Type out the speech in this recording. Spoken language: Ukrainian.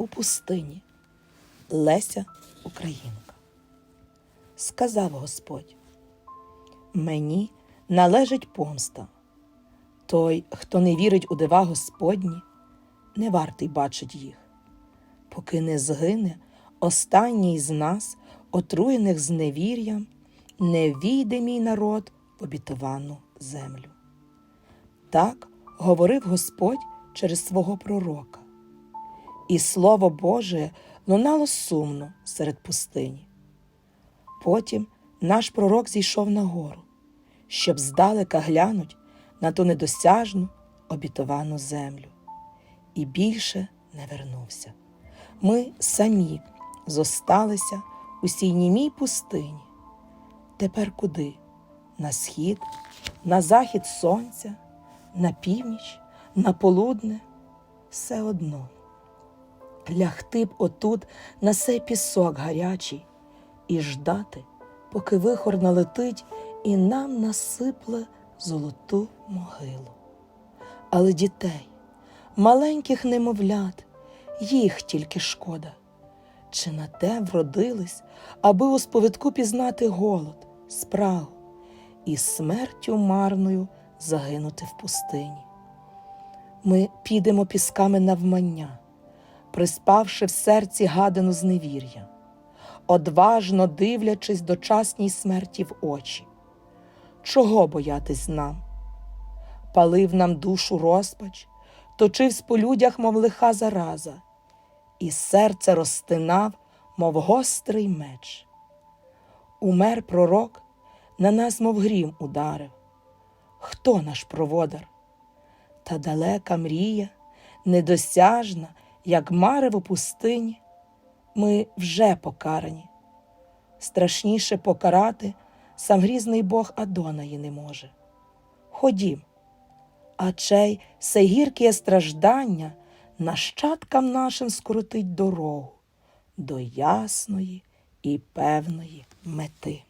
у пустині. Леся Українка. Сказав Господь: Мені належить помста. Той, хто не вірить у дива Господні, не вартий бачить їх, поки не згине останній з нас, отруєних зневір'ям, не війде мій народ в обітовану землю. Так говорив Господь через свого пророка. І Слово Боже лунало сумно серед пустині. Потім наш пророк зійшов на гору, щоб здалека глянуть на ту недосяжну обітовану землю, і більше не вернувся. Ми самі зосталися у сій німій пустині. Тепер куди? На схід, на захід сонця, на північ, на полудне все одно. Лягти б отут на сей пісок гарячий і ждати, поки вихор налетить і нам насипле золоту могилу. Але дітей, маленьких немовлят, їх тільки шкода. Чи на те вродились, аби у сповідку пізнати голод, спрагу і смертю марною загинути в пустині? Ми підемо пісками навмання, приспавши в серці гадину зневір'я, одважно дивлячись дочасній смерті в очі. Чого боятись нам? Палив нам душу розпач, точивсь по людях, мов лиха зараза, і серце розтинав, мов гострий меч. Умер пророк, на нас, мов грім, ударив. Хто наш проводар? Та далека мрія, недосяжна, як марево пустині, ми вже покарані. Страшніше покарати сам грізний Бог Адонаї не може. Ходім, а чей сей гірке страждання нащадкам нашим скоротить дорогу до ясної і певної мети.